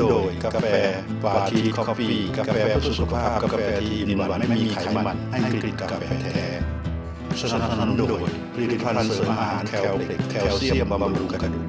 โดยกาแฟปาทีคอฟฟี่กาแฟเพื่อสุขภาพกาแฟที่มีหวานไม่มีไขมันให้กลิ่นกาแฟแท้สนับสนุนโดยผลิตภัณฑ์เสริมอาหารแคลเล็กแคลเซียมบำรุงกระดูก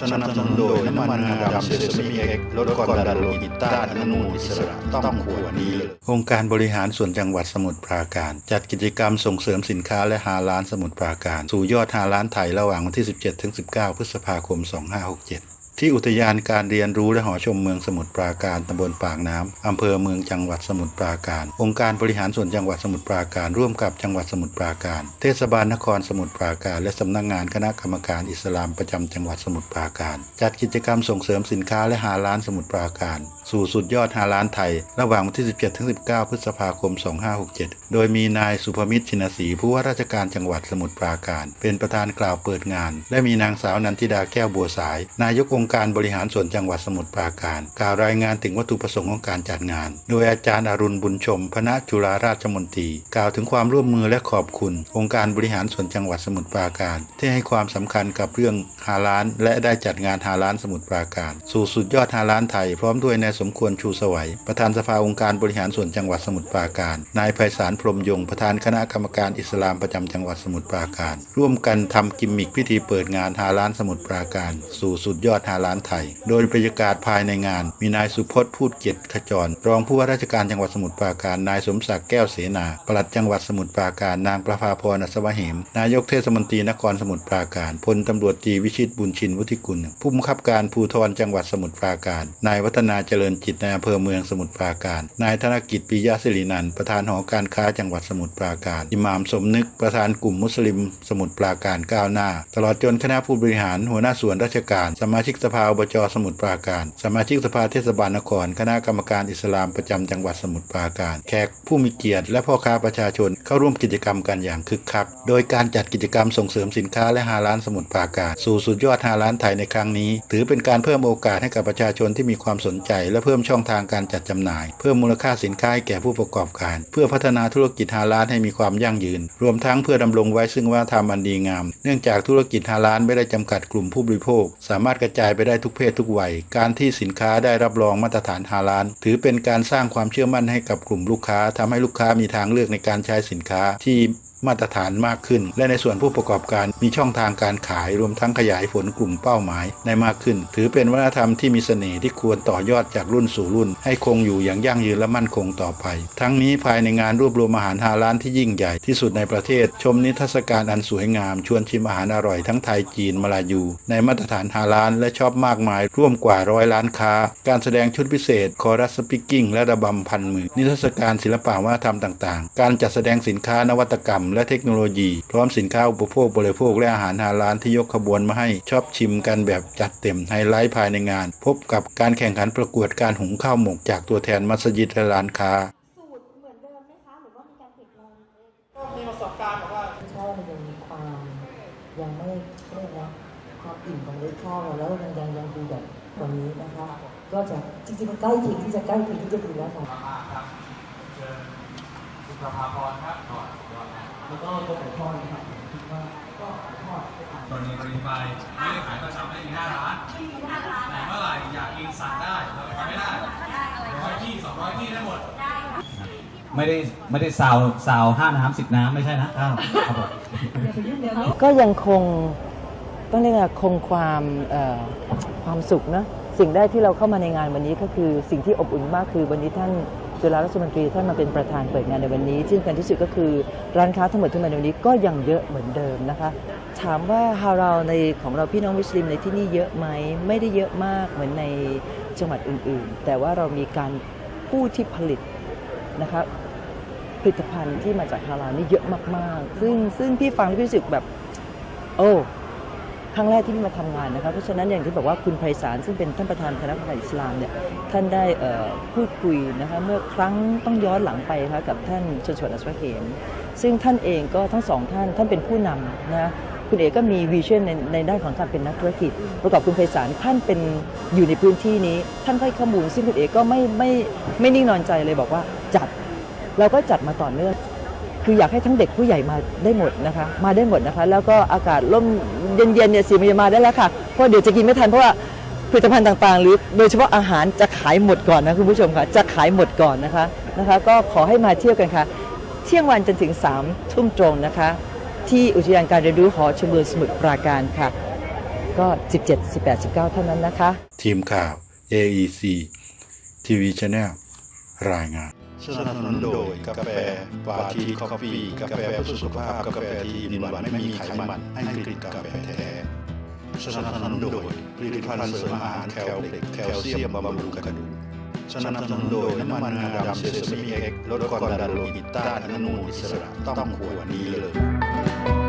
สนับสนุนโดยน้ำมันงาดำเซซามิเอ็กลดความดันโลหิตต้านอนุมูลอิสระต้องขวดนี้เลยองค์การบริหารส่วนจังหวัดสมุทรปราการ จัดกิจกรรมส่งเสริมสินค้าและหาร้านสมุทรปราการ สู่ยอดหาร้านไทยระหว่างวันที่ 17-19 พฤษภาคม 2567 ที่อุทยานการเรียนรู้และหอชมเมืองสมุทรปราการตำบลปากน้ำอำเภอเมืองจังหวัดสมุทรปราการ องค์การบริหารส่วนจังหวัดสมุทรปราการ ร่วมกับจังหวัดสมุทรปราการ เทศบาลนครสมุทรปราการ และสำนักงานคณะกรรมการอิสลามประจำจังหวัดสมุทรปราการ จัดกิจกรรมส่งเสริมสินค้าและหาร้านสมุทรปราการ สู่สุดยอดหาร้านไทย ระหว่างวันที่ 17-19 พฤษภาคม 2567 โดยมีนายสุภมิตรชินศรีผู้ว่าราชการจังหวัดสมุทรปราการ เป็นประธานกล่าวเปิดงาน และมีนางสาวนันทิดาแก้วบัวสาย นายกองค์การบริหารส่วนจังหวัดสมุทรปราการ กล่าวรายงานถึงวัตถุประสงค์ของการจัดงาน โดยอาจารย์อรุณบุญชมพณะจุฬาราชมนตรี กล่าวถึงความร่วมมือและขอบคุณ องค์การบริหารส่วนจังหวัดสมุทรปราการ ที่ให้ความสำคัญกับเรื่องหาร้าน และได้จัดงานหาร้านสมุทรปราการ สู่สุดยอดหาร้านไทย พร้อมด้วยนายสมควรชูสวัยประธานสภาองค์การบริหารส่วนจังหวัดสมุทรปราการ นายไพศาลพรมยงประธานคณะกรรมการอิสลามประจำจังหวัดสมุทรปราการ ร่วมกันทำกิมมิคพิธีเปิดงานหาร้านสมุทรปราการ สู่สุดยอดหาร้านไทย โดยบรรยากาศภายในงาน มีนายสุพจน์พูดเกียรติขจร รองผู้ว่าราชการจังหวัดสมุทรปราการ นายสมศักดิ์แก้วเสนา ปลัดจังหวัดสมุทรปราการ นางประภาพรอัศวะเหม นายกเทศมนตรีนครสมุทรปราการ พลตำรวจตรีวิชิตบุญชินวุฒิกุล ผู้บังคับการภูธรจังหวัดสมุทรปราการ นายวัฒนาเจริญจิตในอำเภอเมืองสมุทรปราการ นายธนกิจปิยะศิรินันท์ประธานหอการค้าจังหวัดสมุทรปราการ อิหม่ามสมนึกประธานกลุ่มมุสลิม สมุทรปราการก้าวหน้า ตลอดจนคณะผู้บริหารหัวหน้าส่วนราชการสมาชิกสภาอบจสมุทรปราการ สมาชิกสภาเทศบาลนคร คณะกรรมการอิสลามประจำจังหวัดสมุทรปราการ แขกผู้มีเกียรติและพ่อค้าประชาชนเข้าร่วมกิจกรรมกันอย่างคึกคัก โดยการจัดกิจกรรมส่งเสริมสินค้าและหาร้านสมุทรปราการ สู่สุดยอดหาร้านไทยในครั้งนี้ ถือเป็นการเพิ่มโอกาสให้กับประชาชนที่มีความสนใจ และเพิ่มช่องทางการจัดจำหน่าย เพิ่มมูลค่าสินค้าให้แก่ผู้ประกอบการ เพื่อพัฒนาธุรกิจหาร้านให้มีความยั่งยืน รวมทั้งเพื่อดำรงไว้ซึ่งวัฒนธรรมอันดีงาม เนื่องจากธุรกิจหาร้านไม่ได้จำกัดกลุ่มผู้บริโภค สามารถกระจายไปได้ทุกเพศทุกวัย การที่สินค้าได้รับรองมาตรฐานฮาลานถือเป็นการสร้างความเชื่อมั่นให้กับกลุ่มลูกค้าทำให้ลูกค้ามีทางเลือกในการใช้สินค้าที่ มาตรฐานมากขึ้น และในส่วนผู้ประกอบการมีช่องทางการขายรวมทั้งขยายผลกลุ่มเป้าหมายได้มากขึ้น ถือเป็นวัฒนธรรมที่มีเสน่ห์ที่ควรต่อยอดจากรุ่นสู่รุ่น ให้คงอยู่อย่างยั่งยืนและมั่นคงต่อไป ทั้งนี้ภายในงานรวบรวมอาหารฮาลาลที่ยิ่งใหญ่ที่สุดในประเทศ ชมนิทรรศการอันสวยงาม ชวนชิมอาหารอร่อยทั้งไทยจีนมาลายู ในมาตรฐานฮาลาลและชอบมากมาย ร่วมกว่าร้อยล้านค้า การแสดงชุดพิเศษคอรัสสปิกกิ้งและระบำพันมือนิทรรศการศิลปะวัฒนธรรมต่าง ๆ การจัดแสดงสินค้านวัตกรรมและเทคโนโลยี พร้อมสินค้าอุปโภคบริโภคและอาหารฮาลาลที่ยกขบวนมาให้ชอบชิมกันแบบจัดเต็มไฮไลท์ภายในงาน พบกับการแข่งขันประกวดการหุงข้าวหมกจากตัวแทนมัสยิดและร้านค้าสูตรเหมือนเดิมไหมคะหรือว่ามีการเปลี่ยนแปลงก็มีประสบการณ์แบบว่าใช่มันยังมีความยังไม่เรียกว่าความอิ่มของรสชาติแล้วยังยังยังดูแบบกว่านี้นะคะ ก็จะจริงๆมันใกล้เคียงที่จะใกล้เคียงที่จะดีแล้วค่ะคุณประภาพรครับ แล้วก็ตัวไก่ทอดนะครับคิดว่าก็ไก่ทอดไปอ่านกรณีกรณีไปไม่ได้ขายประจำไม่มีหน้าร้านแต่เมื่อไหร่อยากกินสั่งได้เราทำไม่ได้ร้อยที่สองร้อยที่ได้หมด ไม่ได้ไม่ได้ซาวซาวห้าน้ำสิบน้ำไม่ใช่นะอ้าวครับผมก็ยังคงต้องเรียกว่าคงความเอ่อความสุขนะสิ่งแรกที่เราเข้ามาในงานวันนี้ก็คือสิ่งที่อบอุ่นมากคือวันนี้ท่าน จุฬาราชมนตรีท่านมาเป็นประธานเปิดงานในวันนี้ที่สำคัญที่สุดก็คือร้านค้าทั้งหมดที่มาในวันนี้ก็ยังเยอะเหมือนเดิมนะคะ ถามว่าฮาราในของเราพี่น้องมุสลิมในที่นี่เยอะไหมไม่ได้เยอะมากเหมือนในจังหวัดอื่นๆ แต่ว่าเรามีการผู้ที่ผลิตนะคะผลิตภัณฑ์ที่มาจากฮาลาลนี่เยอะมากๆ ซึ่งซึ่งพี่ฟังแล้วพี่รู้สึกแบบ โอ้ ครั้งแรกที่พี่มาทำงานนะครับเพราะฉะนั้นอย่างที่บอกว่าคุณไพศาลซึ่งเป็นท่านประธานคณะกรรมการอิสลามเนี่ยท่านได้พูดคุยนะคะเมื่อครั้งต้องย้อนหลังไปนะคะกับท่านชนชวนอัศวะเหมซึ่งท่านเองก็ทั้งสองท่านท่านเป็นผู้นำนะคุณเอกก็มีวิชั่นในในด้านของการเป็นนักธุรกิจ ประกอบคุณไพศาลท่านเป็นอยู่ในพื้นที่นี้ ท่านให้ข้อมูล ซึ่งคุณเอกก็ไม่ไม่ไม่นิ่งนอนใจเลยบอกว่าจัดเราก็จัดมาต่อเนื่องคืออยากให้ทั้งเด็กผู้ใหญ่มาได้หมดนะคะ มาได้หมดนะคะ แล้วก็อากาศร่ม เย็นๆเนี่ยสี่โมงเย็นมาได้แล้วค่ะเพราะเดี๋ยวจะกินไม่ทันเพราะว่าผลิตภัณฑ์ต่างๆ หรือโดยเฉพาะอาหารจะขายหมดก่อนนะคุณผู้ชมค่ะจะขายหมดก่อนนะคะนะคะ ก็ขอให้มาเที่ยวกันค่ะ เที่ยงวันจนถึง3ทุ่มตรงนะคะ ที่อุทยานการเรียนรู้หอชมเมืองสมุทรปราการค่ะ ก็ 17 18 19 เท่านั้นนะคะ ทีมข่าว AEC ทีวีช n แนลรายงาน สนับสนุนโดยกาแฟปาทีคอฟฟี่กาแฟเพื่อสุขภาพกาแฟที่มีหวานไม่มีไขมันให้กลิ่นกาแฟแท้สนับสนุนโดยผลิตภัณฑ์เสริมอาหารแคลเล็กแคลเซียมบำรุงกระดูกสนับสนุนโดยน้ำมันงาดำเซซามิเอ็กลดความดันโลหิตต้านอนุมูลอิสระต้องขวดนี้เลย